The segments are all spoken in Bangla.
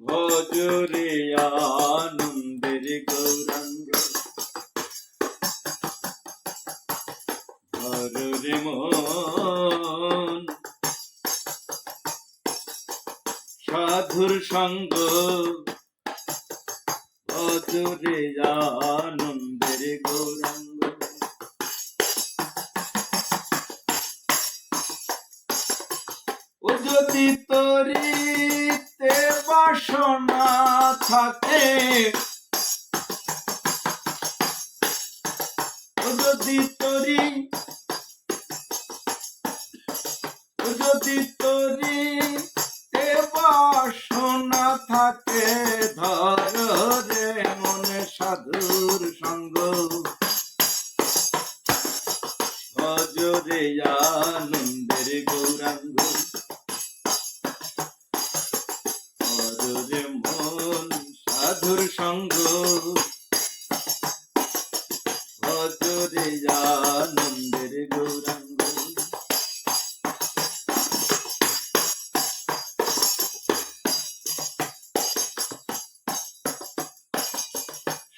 ভজরে আনন্দের গৌরাঙ্গ হরে মন সাধুর সঙ্গ ভজরে আনন্দের গৌরাঙ্গ ও যদি তরিতে বাসনা থাকে। যদি তরি যদি তরিতে বাসনা থাকে। ধর রে মনে সাধুর সঙ্গ। ভজরে আনন্দের গৌরাঙ্গ।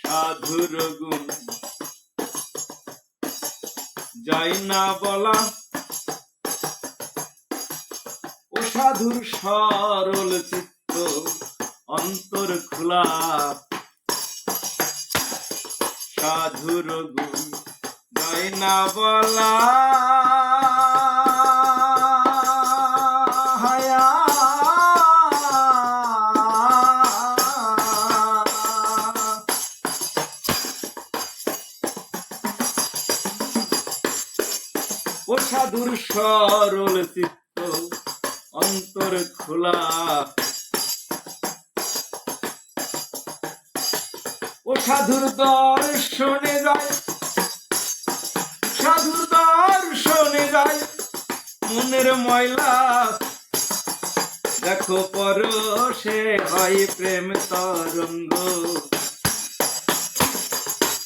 সাধুর গুণ যাই না বলা। ও সাধুর সরল চিত্ত অন্তর খোলা। সাধুর গুণ যাই না বলা সাধুর সরল চিত্ত অন্তর খোলা ও সাধুর দর্শনে যায়। সাধুর দর্শনে যায় মনের ময়লা। দেখো পরশে হয় প্রেম তরঙ্গ।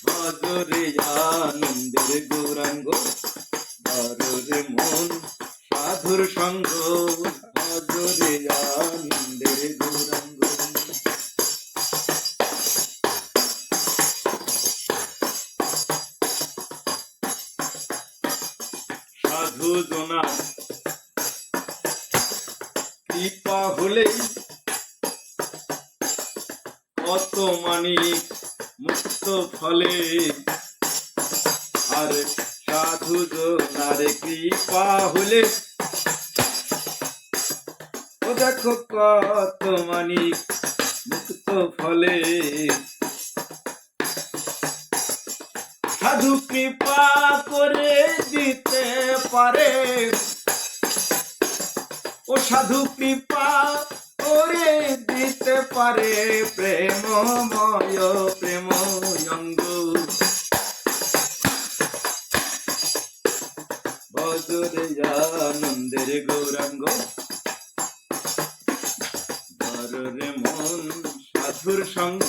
ভজরে আনন্দের গৌরাঙ্গ ভজরে মন সাধুর সঙ্গ। সাধু জনা কৃপা হলেই কত মানিক মুক্ত ফলে। আর সাধু জনার কৃপা হলে ও দেখো কত মানিক মুক্ত ফলে। পারে। ও সাধু কৃপা করে দিতে পারে প্রেমময় প্রেম অঙ্গ বজরে আনন্দের গৌরাঙ্গ ধরে মন সাধুর সঙ্গ।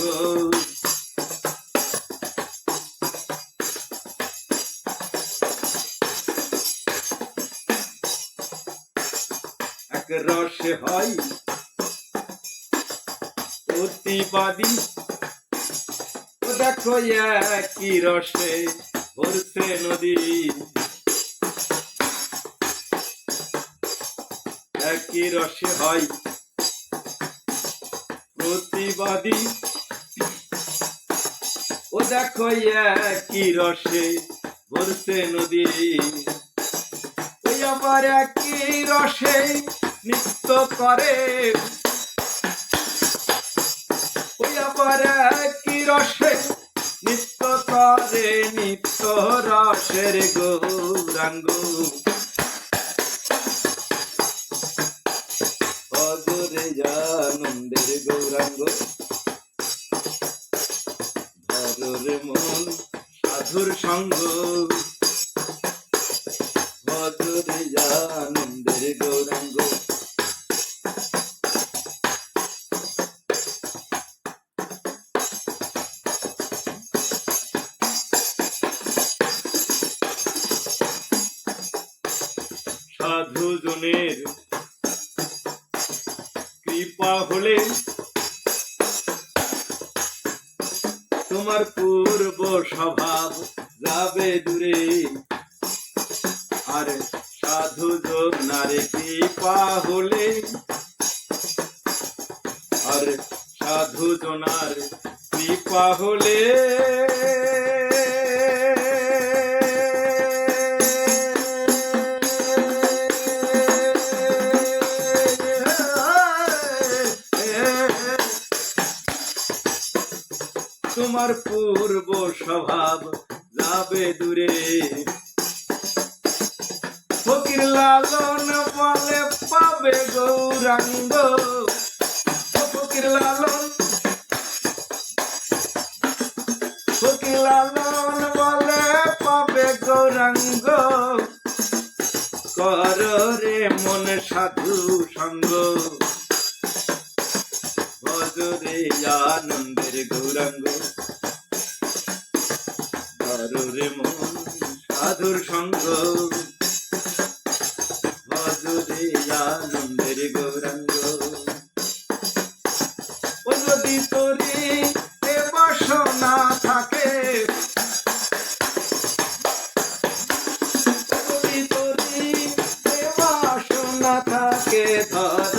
এক রসে হয়। প্রতিবাদী। ও দেখো একই রসে ভরছে নদী। একই রসে হয়। প্রতিবাদী। ও দেখো একই রসে ভরছে নদী। আবার একই রসে নৃত্য করে। রসে? নৃত্য করে, নিত্য রসের গৌরাঙ্গ। ভজরে আনন্দের গৌরাঙ্গ। ভজরে মন সাধুর সঙ্গ। ভজরে আনন্দের সাধুজনের কৃপা হলে তোমার পূর্ব স্বভাব যাবে দূরে। আর সাধু নারে কৃপা হলে আর সাধু জনার কৃপা হলে তোমার পূর্ব স্বভাব যাবে দূরে। ফকির লালন বলে পাবে গৌরাঙ্গ। ফকির লালন ফকির লালন বলে পাবে গৌরাঙ্গ। কর রে মন সাধু সঙ্গ। ভজরে আনন্দের গৌরাঙ্গ। কর রে মন সাধুর সঙ্গ। ভজরে আনন্দের গৌরাঙ্গ। যদি তোরে থাকে থাকে